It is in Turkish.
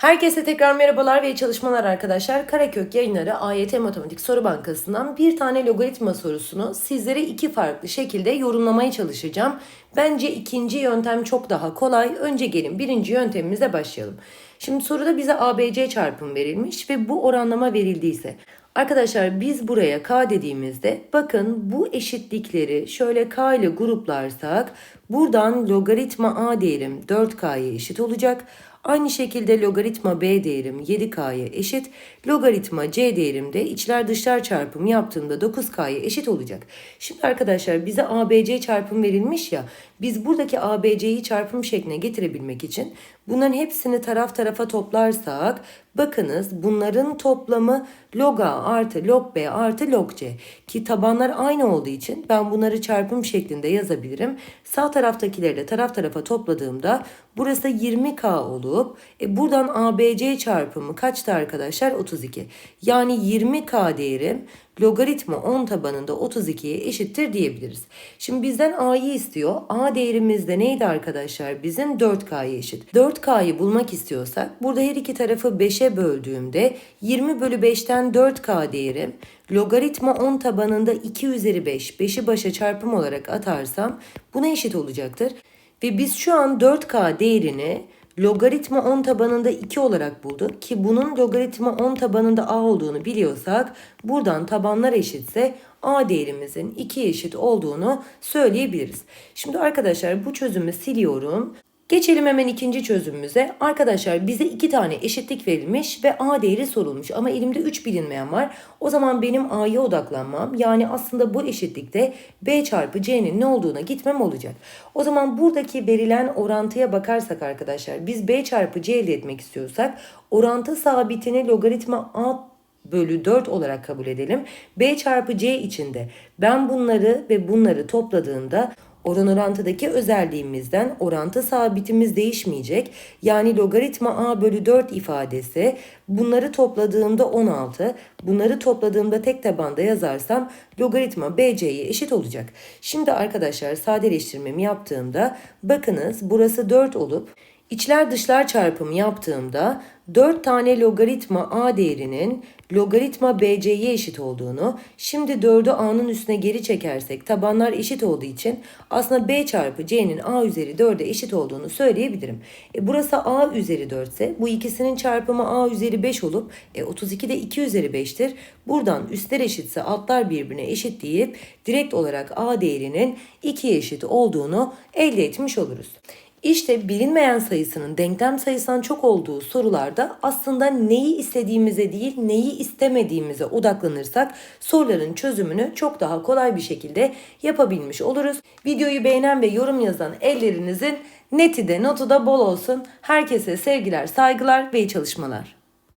Herkese tekrar merhabalar ve iyi çalışmalar arkadaşlar. Karakök yayınları AYT Matematik Soru Bankası'ndan bir tane logaritma sorusunu sizlere iki farklı şekilde yorumlamaya çalışacağım. Bence ikinci yöntem çok daha kolay. Önce gelin birinci yöntemimize başlayalım. Şimdi soruda bize ABC çarpım verilmiş ve bu oranlama verildiyse Arkadaşlar biz buraya k dediğimizde bakın bu eşitlikleri şöyle k ile gruplarsak buradan logaritma a değerim 4k'ya eşit olacak. Aynı şekilde logaritma b değerim 7k'ya eşit. Logaritma c değerim de içler dışlar çarpımı yaptığımda 9k'ya eşit olacak. Şimdi arkadaşlar bize ABC çarpım verilmiş ya. Biz buradaki ABC'yi çarpım şekline getirebilmek için bunların hepsini taraf tarafa toplarsak bakınız bunların toplamı log A artı log B artı log C ki tabanlar aynı olduğu için ben bunları çarpım şeklinde yazabilirim. Sağ taraftakileri de taraf tarafa topladığımda burası 20K olup e, buradan ABC çarpımı kaçtı arkadaşlar? 32. Yani 20K değerim logaritma 10 tabanında 32'ye eşittir diyebiliriz. Şimdi bizden A'yı istiyor. A değerimiz de neydi arkadaşlar? Bizim 4K'ya eşit. 4K'yı bulmak istiyorsak burada her iki tarafı 5'e böldüğümde 20 bölü 5'ten 4K değerim logaritma 10 tabanında 2 üzeri 5, 5'i başa çarpım olarak atarsam buna eşit olacaktır. Ve biz şu an 4K değerini logaritma 10 tabanında 2 olarak bulduk ki bunun logaritma 10 tabanında a olduğunu biliyorsak buradan tabanlar eşitse a değerimizin 2 eşit olduğunu söyleyebiliriz. Şimdi arkadaşlar bu çözümü siliyorum. Geçelim hemen ikinci çözümümüze. Arkadaşlar bize iki tane eşitlik verilmiş ve A değeri sorulmuş ama elimde 3 bilinmeyen var. O zaman benim A'ya odaklanmam yani aslında bu eşitlikte B çarpı C'nin ne olduğuna gitmem olacak. O zaman buradaki verilen orantıya bakarsak arkadaşlar biz B çarpı C elde etmek istiyorsak orantı sabitini logaritma A bölü 4 olarak kabul edelim. B çarpı C içinde ben bunları ve bunları topladığımda oran orantıdaki özelliğimizden orantı sabitimiz değişmeyecek. Yani logaritma a bölü 4 ifadesi bunları topladığımda 16, bunları topladığımda tek tabanda yazarsam logaritma bc'ye eşit olacak. Şimdi arkadaşlar sadeleştirmemi yaptığımda bakınız burası 4 olup İçler dışlar çarpımı yaptığımda 4 tane logaritma a değerinin logaritma bc'ye eşit olduğunu, şimdi 4'ü a'nın üstüne geri çekersek tabanlar eşit olduğu için aslında b çarpı c'nin a üzeri 4'e eşit olduğunu söyleyebilirim. E burası a üzeri 4 ise bu ikisinin çarpımı a üzeri 5 olup e 32 de 2 üzeri 5'tir. Buradan üstler eşitse altlar birbirine eşit deyip direkt olarak a değerinin 2 eşit olduğunu elde etmiş oluruz. İşte bilinmeyen sayısının denklem sayısından çok olduğu sorularda aslında neyi istediğimize değil neyi istemediğimize odaklanırsak soruların çözümünü çok daha kolay bir şekilde yapabilmiş oluruz. Videoyu beğenen ve yorum yazan ellerinizin neti de notu da bol olsun. Herkese sevgiler, saygılar ve iyi çalışmalar.